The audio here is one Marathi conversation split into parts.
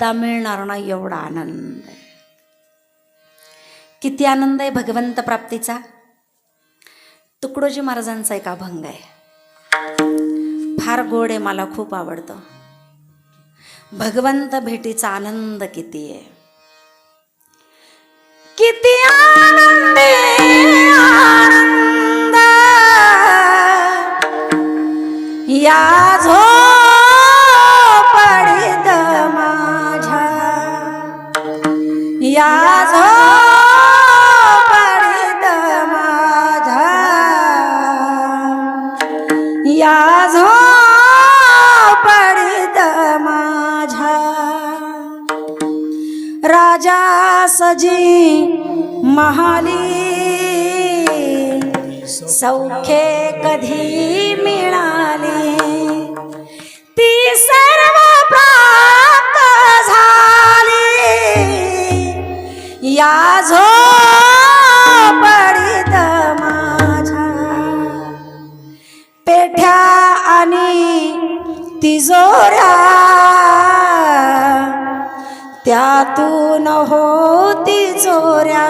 सुद्धा मिळणार नाही एवढा आनंद. आहे किती आनंद आहे भगवंत प्राप्तीचा. तुकडोजी महाराजांचा एक अभंग आहे. फार गोड आहे मला खूप आवडतं. भगवंत भेटीचा आनंद किती आहे. किती आनंद आनंद. या या झोपडीत माझा. या झोपडीत माझा. राजा सजी महाली सौख्ये कधी मिळा या झोपडीत माझ्या. पेठ्या आणि तिजोऱ्या त्यातून होती चोऱ्या.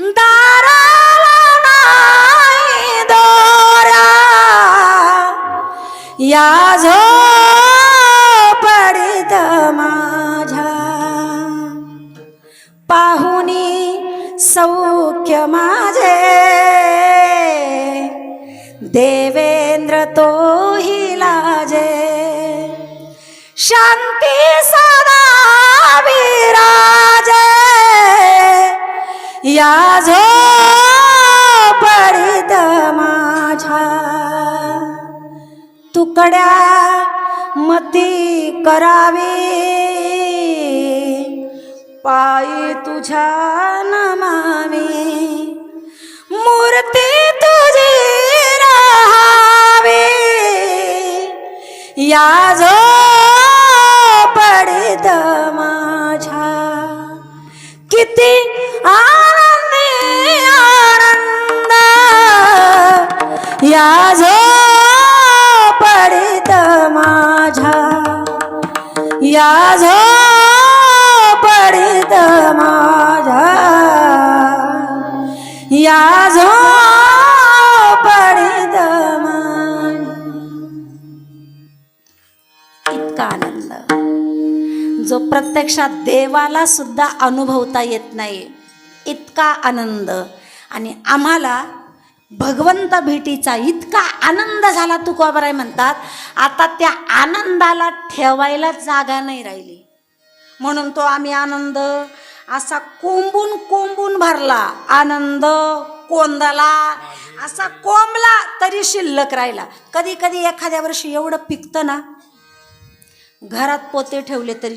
दाराला दोऱ्या. या पाहुनी सौख्य माझे. देवेंद्र तोही लाजे. शांती सदा विराजे. या झोपडीत माझ्या तुकड्या मती करावी. पायी तुझ्या नमामी. मूर्ती तुझी राहावी. या झोपडीत माझ्या. किती आनंदी आनंद. या झोपडीत माझ्या. या झोपडीत या झोपडीत इतका आनंद. जो प्रत्यक्षात देवाला सुद्धा अनुभवता येत नाही इतका आनंद. आणि आम्हाला भगवंत भेटीचा इतका आनंद झाला तुकोबराय म्हणतात आता त्या आनंदाला ठेवायला जागा नाही राहिली. म्हणून तो आम्ही आनंद असा कोंबून कोंबून भरला आनंद कोंदला असा कोंबला तरी शिल्लक राहिला. कधी कधी एखाद्या वर्षी एवढं पिकतं ना घरात पोते ठेवले तरी